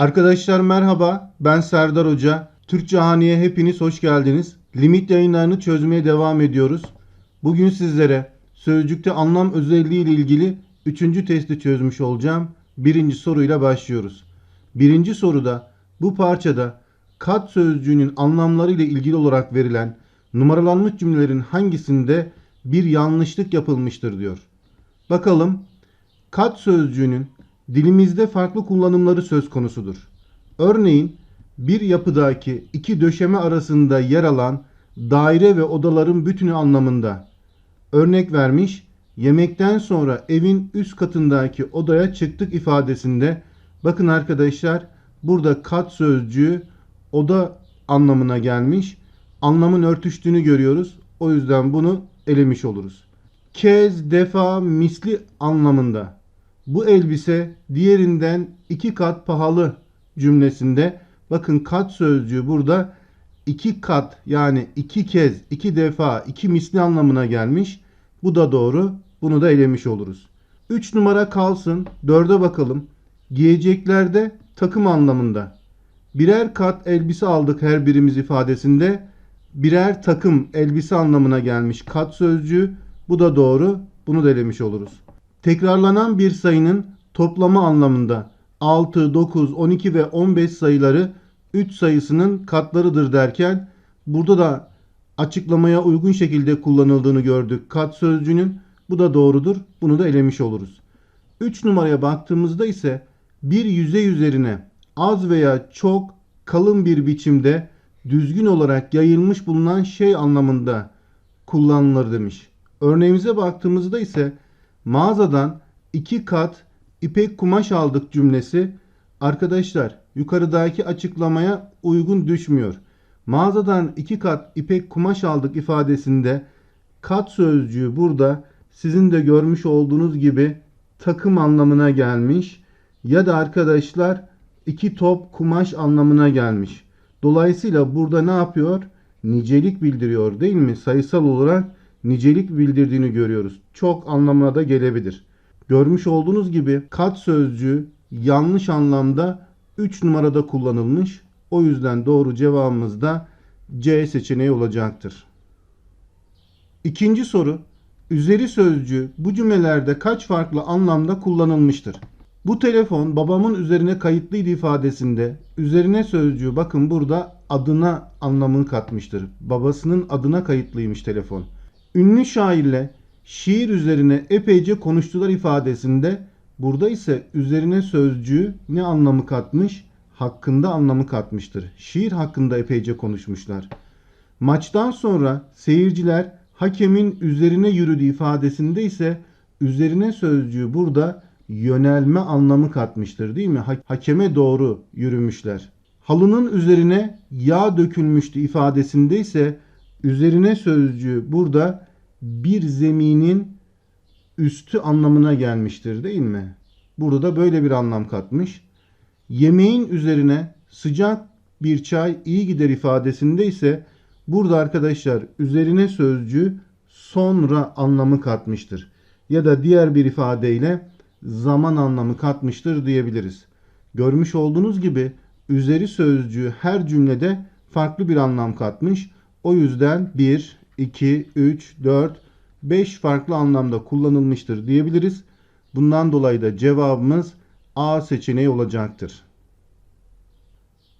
Arkadaşlar merhaba, ben Serdar Hoca. Türkçe Hani'ye hepiniz hoş geldiniz. Limit yayınlarını çözmeye devam ediyoruz. Bugün sizlere sözcükte anlam özelliği ile ilgili 3. testi çözmüş olacağım. Birinci soruyla başlıyoruz. Birinci soruda bu parçada kat sözcüğünün anlamları ile ilgili olarak verilen numaralanmış cümlelerin hangisinde bir yanlışlık yapılmıştır diyor. Bakalım kat sözcüğünün dilimizde farklı kullanımları söz konusudur. Örneğin bir yapıdaki iki döşeme arasında yer alan daire ve odaların bütünü anlamında. Örnek vermiş, yemekten sonra evin üst katındaki odaya çıktık ifadesinde bakın arkadaşlar burada kat sözcüğü oda anlamına gelmiş. Anlamın örtüştüğünü görüyoruz. O yüzden bunu elemiş oluruz. Kez, defa, misli anlamında. Bu elbise diğerinden iki kat pahalı cümlesinde bakın kat sözcüğü burada iki kat yani iki kez, iki defa, iki misli anlamına gelmiş. Bu da doğru. Bunu da elemiş oluruz. 3 numara kalsın. 4'e bakalım. Giyeceklerde takım anlamında. Birer kat elbise aldık her birimiz ifadesinde birer takım elbise anlamına gelmiş kat sözcüğü. Bu da doğru. Bunu da elemiş oluruz. Tekrarlanan bir sayının toplama anlamında 6, 9, 12 ve 15 sayıları 3 sayısının katlarıdır derken burada da açıklamaya uygun şekilde kullanıldığını gördük kat sözcüğünün. Bu da doğrudur. Bunu da elemiş oluruz. 3 numaraya baktığımızda ise bir yüzey üzerine az veya çok kalın bir biçimde düzgün olarak yayılmış bulunan şey anlamında kullanılır demiş. Örneğimize baktığımızda ise mağazadan iki kat ipek kumaş aldık cümlesi arkadaşlar yukarıdaki açıklamaya uygun düşmüyor. Mağazadan iki kat ipek kumaş aldık ifadesinde kat sözcüğü burada sizin de görmüş olduğunuz gibi takım anlamına gelmiş ya da arkadaşlar iki top kumaş anlamına gelmiş. Dolayısıyla burada ne yapıyor? Nicelik bildiriyor değil mi? Sayısal olarak nicelik bildirdiğini görüyoruz. Çok anlamına da gelebilir. Görmüş olduğunuz gibi kat sözcüğü yanlış anlamda 3 numarada kullanılmış. O yüzden doğru cevabımız da C seçeneği olacaktır. İkinci soru. Üzeri sözcüğü bu cümlelerde kaç farklı anlamda kullanılmıştır? Bu telefon babamın üzerine kayıtlıydı ifadesinde üzerine sözcüğü bakın burada adına anlamını katmıştır. Babasının adına kayıtlıymış telefon. Ünlü şairle şiir üzerine epeyce konuştular ifadesinde burada ise üzerine sözcüğü ne anlamı katmış? Hakkında anlamı katmıştır. Şiir hakkında epeyce konuşmuşlar. Maçtan sonra seyirciler hakemin üzerine yürüdü ifadesinde ise üzerine sözcüğü burada yönelme anlamı katmıştır değil mi? Hakeme doğru yürümüşler. Halının üzerine yağ dökülmüştü ifadesinde ise üzerine sözcüğü burada bir zeminin üstü anlamına gelmiştir değil mi? Burada da böyle bir anlam katmış. Yemeğin üzerine sıcak bir çay iyi gider ifadesinde ise burada arkadaşlar üzerine sözcüğü sonra anlamı katmıştır. Ya da diğer bir ifadeyle zaman anlamı katmıştır diyebiliriz. Görmüş olduğunuz gibi üzeri sözcüğü her cümlede farklı bir anlam katmış. O yüzden 1, 2, 3, 4, 5 farklı anlamda kullanılmıştır diyebiliriz. Bundan dolayı da cevabımız A seçeneği olacaktır.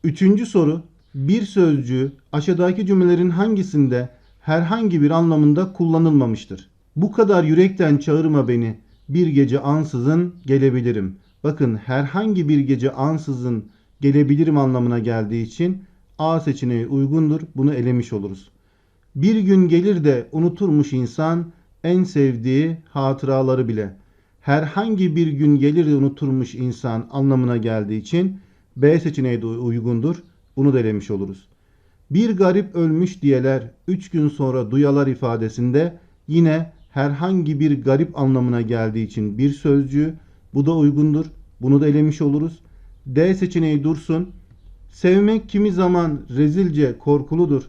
Üçüncü soru. Bir sözcüğü aşağıdaki cümlelerin hangisinde herhangi bir anlamında kullanılmamıştır? Bu kadar yürekten çağırma beni bir gece ansızın gelebilirim. Bakın herhangi bir gece ansızın gelebilirim anlamına geldiği için A seçeneği uygundur. Bunu elemiş oluruz. Bir gün gelir de unuturmuş insan en sevdiği hatıraları bile. Herhangi bir gün gelir de unuturmuş insan anlamına geldiği için B seçeneği de uygundur. Bunu da elemiş oluruz. Bir garip ölmüş diyeler üç gün sonra duyalar ifadesinde yine herhangi bir garip anlamına geldiği için bir sözcüğü bu da uygundur. Bunu da elemiş oluruz. D seçeneği dursun. Sevmek kimi zaman rezilce korkuludur.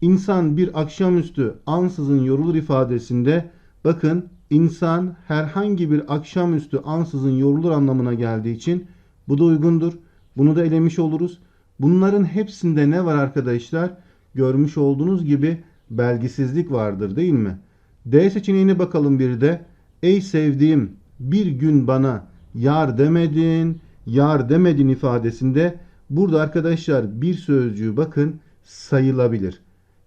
İnsan bir akşamüstü ansızın yorulur ifadesinde bakın insan herhangi bir akşamüstü ansızın yorulur anlamına geldiği için bu da uygundur. Bunu da elemiş oluruz. Bunların hepsinde ne var arkadaşlar? Görmüş olduğunuz gibi belgisizlik vardır değil mi? D seçeneğine bakalım bir de. Ey sevdiğim bir gün bana yar demedin, yar demedin ifadesinde burada arkadaşlar bir sözcüğü bakın sayılabilir.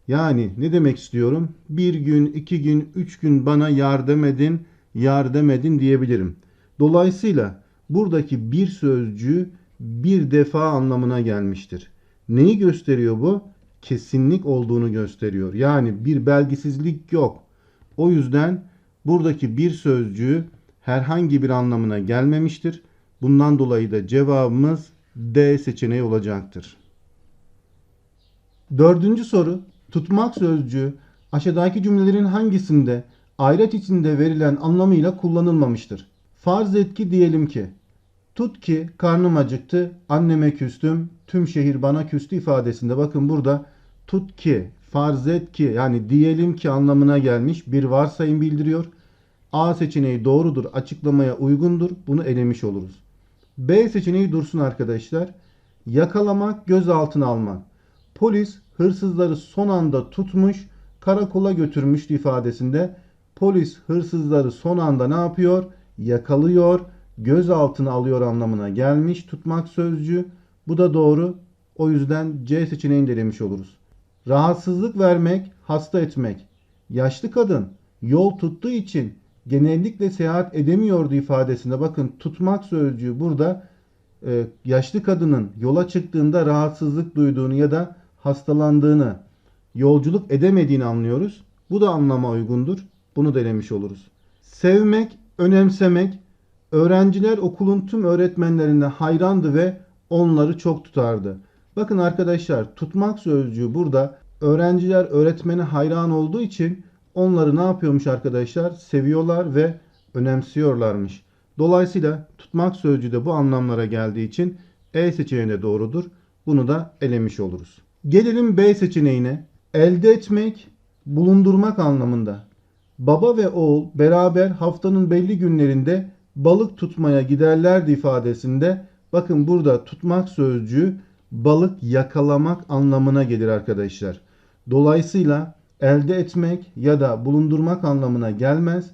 Yani ne demek istiyorum? Bir gün, iki gün, üç gün bana yar demedin, yar demedin diyebilirim. Dolayısıyla buradaki bir sözcüğü bir defa anlamına gelmiştir. Neyi gösteriyor bu? Kesinlik olduğunu gösteriyor. Yani bir belgisizlik yok. O yüzden buradaki bir sözcüğü herhangi bir anlamına gelmemiştir. Bundan dolayı da cevabımız D seçeneği olacaktır. Dördüncü soru. Tutmak sözcüğü aşağıdaki cümlelerin hangisinde ayret içinde verilen anlamıyla kullanılmamıştır? Farz et ki diyelim ki Tut ki karnım acıktı, anneme küstüm, tüm şehir bana küstü ifadesinde bakın burada tut ki, farz et ki yani diyelim ki anlamına gelmiş bir varsayım bildiriyor. A seçeneği doğrudur, açıklamaya uygundur. Bunu elemiş oluruz. B seçeneği dursun arkadaşlar. Yakalamak, gözaltına almak. Polis hırsızları son anda tutmuş, karakola götürmüş ifadesinde polis hırsızları son anda ne yapıyor? Yakalıyor, gözaltına alıyor anlamına gelmiş tutmak sözcüğü. Bu da doğru. O yüzden C seçeneğini denemiş oluruz. Rahatsızlık vermek, hasta etmek. Yaşlı kadın yol tuttuğu için genellikle seyahat edemiyordu ifadesinde bakın tutmak sözcüğü burada e, yaşlı kadının yola çıktığında rahatsızlık duyduğunu ya da hastalandığını, yolculuk edemediğini anlıyoruz. Bu da anlama uygundur. Bunu denemiş oluruz. Sevmek, önemsemek. Öğrenciler okulun tüm öğretmenlerine hayrandı ve onları çok tutardı. Bakın arkadaşlar tutmak sözcüğü burada öğrenciler öğretmene hayran olduğu için onları ne yapıyormuş arkadaşlar? Seviyorlar ve önemsiyorlarmış. Dolayısıyla tutmak sözcüğü de bu anlamlara geldiği için E seçeneği de doğrudur. Bunu da elemiş oluruz. Gelelim B seçeneğine. Elde etmek, bulundurmak anlamında. Baba ve oğul beraber haftanın belli günlerinde balık tutmaya giderlerdi ifadesinde bakın burada tutmak sözcüğü balık yakalamak anlamına gelir arkadaşlar. Dolayısıyla elde etmek ya da bulundurmak anlamına gelmez.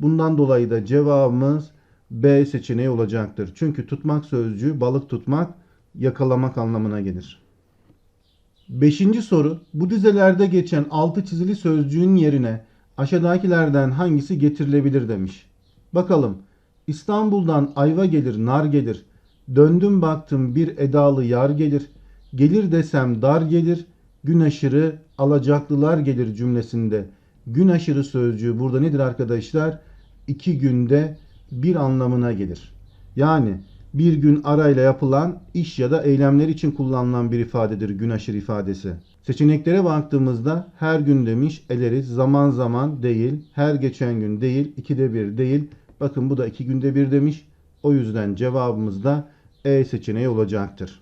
Bundan dolayı da cevabımız B seçeneği olacaktır. Çünkü tutmak sözcüğü balık tutmak, yakalamak anlamına gelir. Beşinci soru. Bu dizelerde geçen altı çizili sözcüğün yerine aşağıdakilerden hangisi getirilebilir demiş. Bakalım. İstanbul'dan ayva gelir, nar gelir. Döndüm baktım bir edalı yar gelir. Gelir desem dar gelir. Gün aşırı alacaklılar gelir cümlesinde. Gün aşırı sözcüğü burada nedir arkadaşlar? İki günde bir anlamına gelir. Yani bir gün arayla yapılan iş ya da eylemler için kullanılan bir ifadedir gün aşırı ifadesi. Seçeneklere baktığımızda her gün demiş eleriz, zaman zaman değil, her geçen gün değil, ikide bir değil. Bakın bu da iki günde bir demiş. O yüzden cevabımız da E seçeneği olacaktır.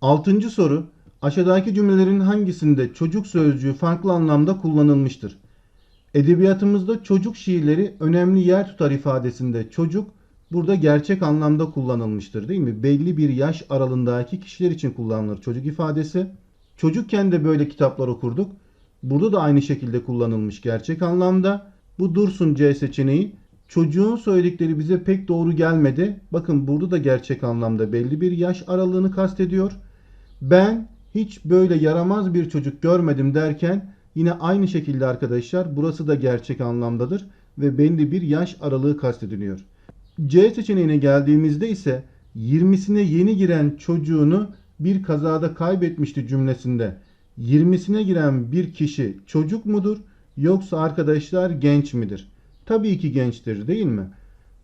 Altıncı soru. Aşağıdaki cümlelerin hangisinde çocuk sözcüğü farklı anlamda kullanılmıştır? Edebiyatımızda çocuk şiirleri önemli yer tutar ifadesinde çocuk burada gerçek anlamda kullanılmıştır değil mi? Belli bir yaş aralığındaki kişiler için kullanılır çocuk ifadesi. Çocukken de böyle kitaplar okurduk. Burada da aynı şekilde kullanılmış gerçek anlamda. Bu dursun C seçeneği. Çocuğun söyledikleri bize pek doğru gelmedi. Bakın burada da gerçek anlamda belli bir yaş aralığını kastediyor. Ben hiç böyle yaramaz bir çocuk görmedim derken yine aynı şekilde arkadaşlar burası da gerçek anlamdadır ve belli bir yaş aralığı kastediliyor. C seçeneğine geldiğimizde ise 20'sine yeni giren çocuğunu bir kazada kaybetmişti cümlesinde. 20'sine giren bir kişi çocuk mudur yoksa arkadaşlar genç midir? Tabii ki gençtir değil mi?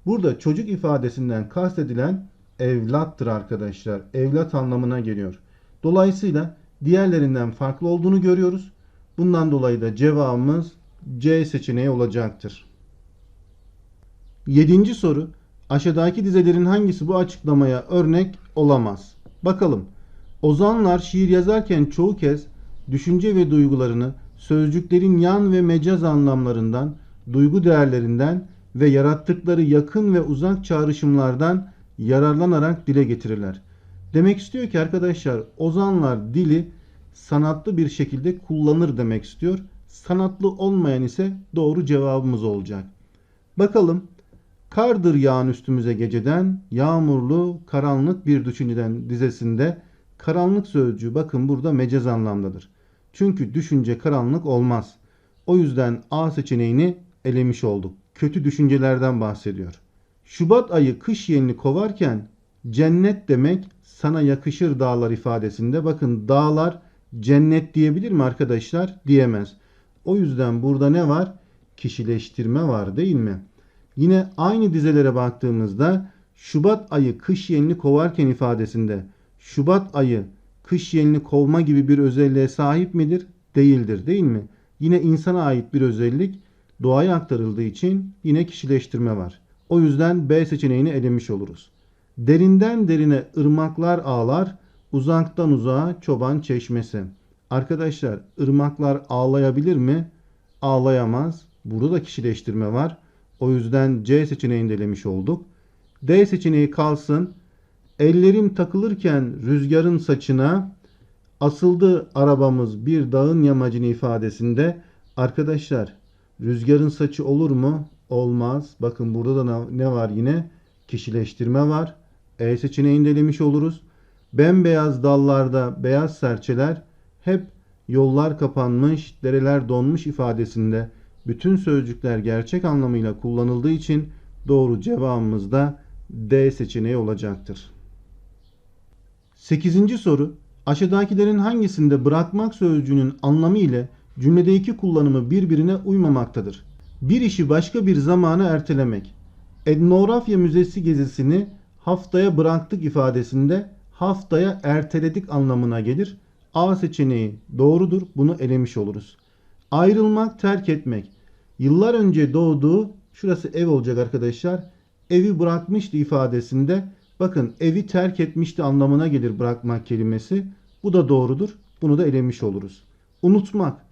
Burada çocuk ifadesinden kastedilen evlattır arkadaşlar. Evlat anlamına geliyor. Dolayısıyla diğerlerinden farklı olduğunu görüyoruz. Bundan dolayı da cevabımız C seçeneği olacaktır. Yedinci soru. Aşağıdaki dizelerin hangisi bu açıklamaya örnek olamaz? Bakalım. Ozanlar şiir yazarken çoğu kez düşünce ve duygularını sözcüklerin yan ve mecaz anlamlarından, duygu değerlerinden ve yarattıkları yakın ve uzak çağrışımlardan yararlanarak dile getirirler. Demek istiyor ki arkadaşlar ozanlar dili sanatlı bir şekilde kullanır demek istiyor. Sanatlı olmayan ise doğru cevabımız olacak. Bakalım. Kardır yağan üstümüze geceden, yağmurlu, karanlık bir düşünceden dizesinde karanlık sözcüğü bakın burada mecaz anlamdadır. Çünkü düşünce karanlık olmaz. O yüzden A seçeneğini elemiş olduk. Kötü düşüncelerden bahsediyor. Şubat ayı kış yenini kovarken cennet demek sana yakışır dağlar ifadesinde. Bakın dağlar cennet diyebilir mi arkadaşlar? Diyemez. O yüzden burada ne var? Kişileştirme var değil mi? Yine aynı dizelere baktığımızda Şubat ayı kış yenini kovarken ifadesinde Şubat ayı kış yenini kovma gibi bir özelliğe sahip midir? Değildir değil mi? Yine insana ait bir özellik doğaya aktarıldığı için yine kişileştirme var. O yüzden B seçeneğini elemiş oluruz. Derinden derine ırmaklar ağlar, uzaktan uzağa çoban çeşmesi. Arkadaşlar ırmaklar ağlayabilir mi? Ağlayamaz. Burada da kişileştirme var. O yüzden C seçeneğini de elemiş olduk. D seçeneği kalsın. Ellerim takılırken rüzgarın saçına asıldı arabamız bir dağın yamacını ifadesinde arkadaşlar rüzgarın saçı olur mu? Olmaz. Bakın burada da ne var yine? Kişileştirme var. E seçeneğini de elemiş oluruz. Bembeyaz dallarda beyaz serçeler hep yollar kapanmış, dereler donmuş ifadesinde bütün sözcükler gerçek anlamıyla kullanıldığı için doğru cevabımız da D seçeneği olacaktır. 8. soru aşağıdakilerin hangisinde bırakmak sözcüğünün anlamı ile cümledeki kullanımı birbirine uymamaktadır? Bir işi başka bir zamana ertelemek. Etnografya Müzesi gezisini haftaya bıraktık ifadesinde haftaya erteledik anlamına gelir. A seçeneği doğrudur. Bunu elemiş oluruz. Ayrılmak, terk etmek. Yıllar önce doğduğu, şurası ev olacak arkadaşlar. Evi bırakmıştı ifadesinde. Bakın evi terk etmişti anlamına gelir bırakmak kelimesi. Bu da doğrudur. Bunu da elemiş oluruz. Unutmak.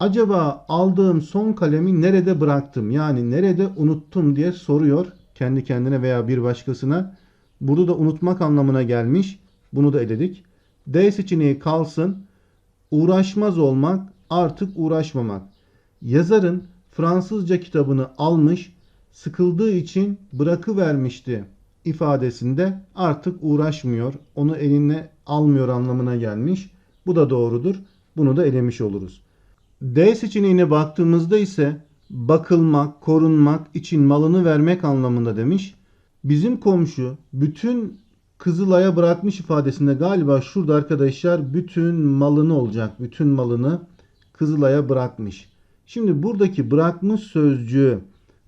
Acaba aldığım son kalemi nerede bıraktım? Yani nerede unuttum diye soruyor kendi kendine veya bir başkasına. Burada da unutmak anlamına gelmiş. Bunu da eledik. D seçeneği kalsın. Uğraşmaz olmak, artık uğraşmamak. Yazarın Fransızca kitabını almış, sıkıldığı için bırakıvermişti ifadesinde artık uğraşmıyor, onu eline almıyor anlamına gelmiş. Bu da doğrudur. Bunu da elemiş oluruz. D seçeneğine baktığımızda ise bakılmak, korunmak için malını vermek anlamında demiş. Bizim komşu bütün Kızılay'a bırakmış ifadesinde galiba şurada arkadaşlar bütün malını olacak. Bütün malını Kızılay'a bırakmış. Şimdi buradaki bırakmış sözcüğü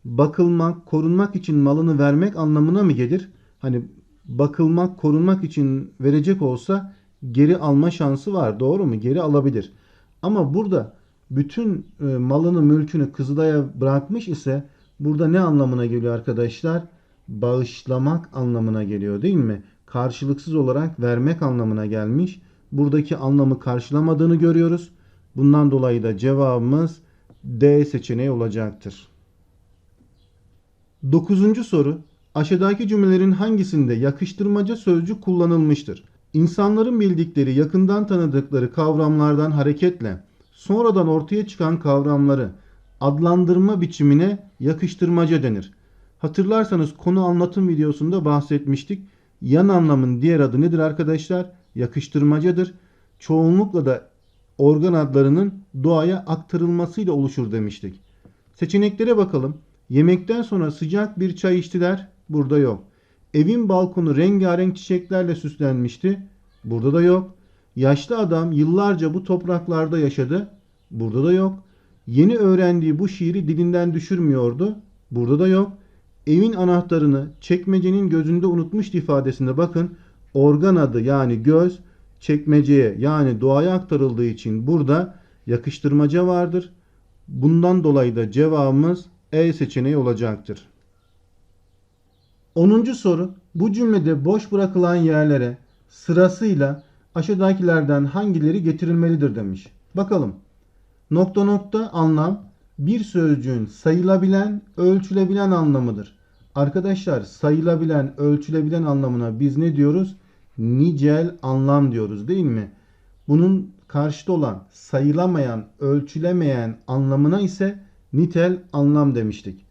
bakılmak, korunmak için malını vermek anlamına mı gelir? Hani bakılmak, korunmak için verecek olsa geri alma şansı var. Doğru mu? Geri alabilir. Ama burada bütün e, malını, mülkünü Kızılay'a bırakmış ise burada ne anlamına geliyor arkadaşlar? Bağışlamak anlamına geliyor değil mi? Karşılıksız olarak vermek anlamına gelmiş. Buradaki anlamı karşılamadığını görüyoruz. Bundan dolayı da cevabımız D seçeneği olacaktır. Dokuzuncu soru. Aşağıdaki cümlelerin hangisinde yakıştırmaca sözcük kullanılmıştır? İnsanların bildikleri, yakından tanıdıkları kavramlardan hareketle sonradan ortaya çıkan kavramları adlandırma biçimine yakıştırmaca denir. Hatırlarsanız konu anlatım videosunda bahsetmiştik. Yan anlamın diğer adı nedir arkadaşlar? Yakıştırmacadır. Çoğunlukla da organ adlarının doğaya aktarılmasıyla oluşur demiştik. Seçeneklere bakalım. Yemekten sonra sıcak bir çay içtiler. Burada yok. Evin balkonu rengarenk çiçeklerle süslenmişti. Burada da yok. Yaşlı adam yıllarca bu topraklarda yaşadı. Burada da yok. Yeni öğrendiği bu şiiri dilinden düşürmüyordu. Burada da yok. Evin anahtarını çekmecenin gözünde unutmuştu ifadesinde bakın. Organ adı yani göz çekmeceye yani doğaya aktarıldığı için burada yakıştırmaca vardır. Bundan dolayı da cevabımız E seçeneği olacaktır. 10. soru bu cümlede boş bırakılan yerlere sırasıyla aşağıdakilerden hangileri getirilmelidir demiş. Bakalım. Nokta nokta anlam bir sözcüğün sayılabilen, ölçülebilen anlamıdır. Arkadaşlar sayılabilen, ölçülebilen anlamına biz ne diyoruz? nicel anlam diyoruz değil mi? Bunun karşıtı olan sayılamayan, ölçülemeyen anlamına ise nitel anlam demiştik.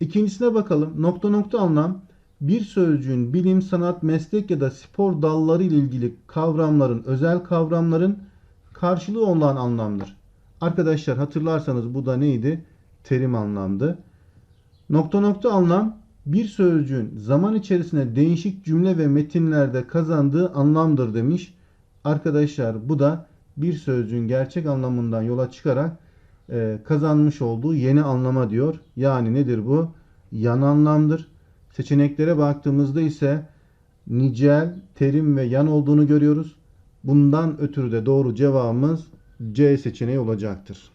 İkincisine bakalım. Nokta nokta anlam bir sözcüğün bilim, sanat, meslek ya da spor dalları ile ilgili kavramların, özel kavramların karşılığı olan anlamdır. Arkadaşlar hatırlarsanız bu da neydi? Terim anlamdı. Nokta nokta anlam bir sözcüğün zaman içerisinde değişik cümle ve metinlerde kazandığı anlamdır demiş. Arkadaşlar bu da bir sözcüğün gerçek anlamından yola çıkarak e, kazanmış olduğu yeni anlama diyor. Yani nedir bu? Yan anlamdır. Seçeneklere baktığımızda ise nicel, terim ve yan olduğunu görüyoruz. Bundan ötürü de doğru cevabımız C seçeneği olacaktır.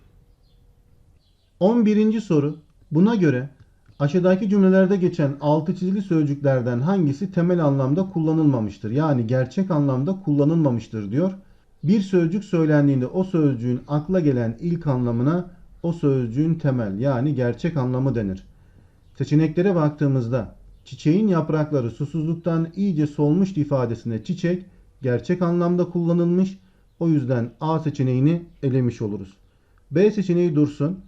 11. soru. Buna göre aşağıdaki cümlelerde geçen altı çizili sözcüklerden hangisi temel anlamda kullanılmamıştır? Yani gerçek anlamda kullanılmamıştır diyor. Bir sözcük söylendiğinde o sözcüğün akla gelen ilk anlamına o sözcüğün temel yani gerçek anlamı denir. Seçeneklere baktığımızda çiçeğin yaprakları susuzluktan iyice solmuş ifadesinde çiçek gerçek anlamda kullanılmış. O yüzden A seçeneğini elemiş oluruz. B seçeneği dursun.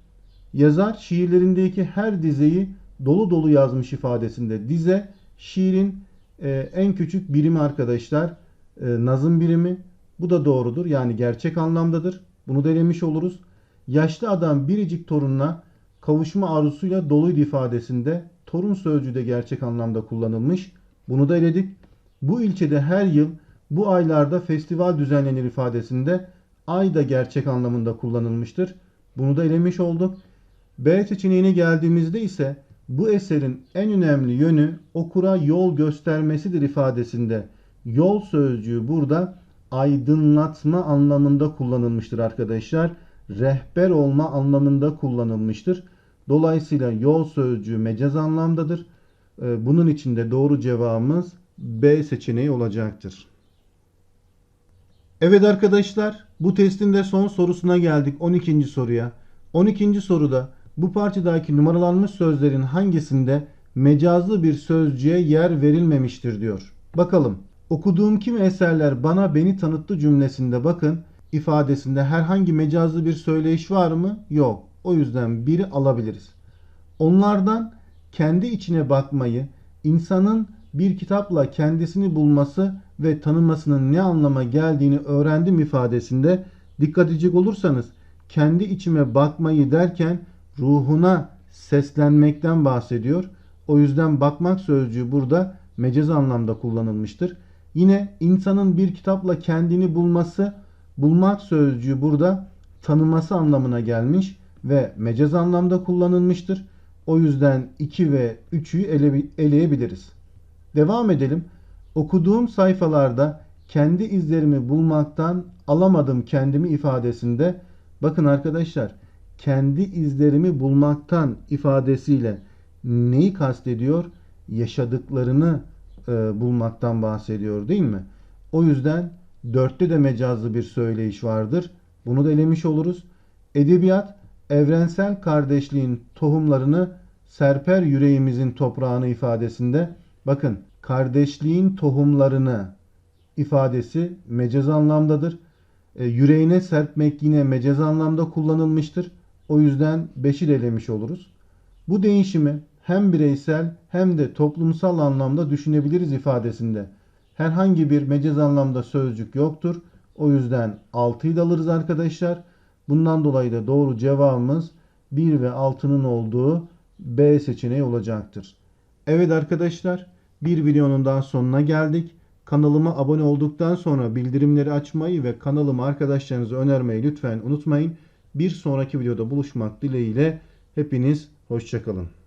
Yazar şiirlerindeki her dizeyi dolu dolu yazmış ifadesinde dize şiirin e, en küçük birimi arkadaşlar. E, nazım birimi. Bu da doğrudur. Yani gerçek anlamdadır. Bunu da elemiş oluruz. Yaşlı adam biricik torununa kavuşma arzusuyla doluydu ifadesinde torun sözcüğü de gerçek anlamda kullanılmış. Bunu da eledik. Bu ilçede her yıl bu aylarda festival düzenlenir ifadesinde ay da gerçek anlamında kullanılmıştır. Bunu da elemiş olduk. B seçeneğine geldiğimizde ise bu eserin en önemli yönü okura yol göstermesidir ifadesinde yol sözcüğü burada aydınlatma anlamında kullanılmıştır arkadaşlar. Rehber olma anlamında kullanılmıştır. Dolayısıyla yol sözcüğü mecaz anlamdadır. Ee, bunun için de doğru cevabımız B seçeneği olacaktır. Evet arkadaşlar bu testin de son sorusuna geldik 12. soruya. 12. soruda bu parçadaki numaralanmış sözlerin hangisinde mecazlı bir sözcüğe yer verilmemiştir diyor. Bakalım. Okuduğum kimi eserler bana beni tanıttı cümlesinde bakın ifadesinde herhangi mecazlı bir söyleyiş var mı? Yok. O yüzden biri alabiliriz. Onlardan kendi içine bakmayı, insanın bir kitapla kendisini bulması ve tanımasının ne anlama geldiğini öğrendim ifadesinde dikkat edecek olursanız kendi içime bakmayı derken ruhuna seslenmekten bahsediyor. O yüzden bakmak sözcüğü burada mecaz anlamda kullanılmıştır. Yine insanın bir kitapla kendini bulması, bulmak sözcüğü burada tanıması anlamına gelmiş ve mecaz anlamda kullanılmıştır. O yüzden 2 ve 3'ü ele, eleyebiliriz. Devam edelim. Okuduğum sayfalarda kendi izlerimi bulmaktan alamadım kendimi ifadesinde bakın arkadaşlar kendi izlerimi bulmaktan ifadesiyle neyi kastediyor? Yaşadıklarını e, bulmaktan bahsediyor değil mi? O yüzden dörtte de mecazlı bir söyleyiş vardır. Bunu da elemiş oluruz. Edebiyat evrensel kardeşliğin tohumlarını serper yüreğimizin toprağını ifadesinde bakın kardeşliğin tohumlarını ifadesi mecaz anlamdadır. E, yüreğine serpmek yine mecaz anlamda kullanılmıştır. O yüzden beşil elemiş oluruz. Bu değişimi hem bireysel hem de toplumsal anlamda düşünebiliriz ifadesinde. Herhangi bir mecaz anlamda sözcük yoktur. O yüzden 6'yı da alırız arkadaşlar. Bundan dolayı da doğru cevabımız 1 ve 6'nın olduğu B seçeneği olacaktır. Evet arkadaşlar bir videonun daha sonuna geldik. Kanalıma abone olduktan sonra bildirimleri açmayı ve kanalımı arkadaşlarınıza önermeyi lütfen unutmayın. Bir sonraki videoda buluşmak dileğiyle hepiniz hoşçakalın.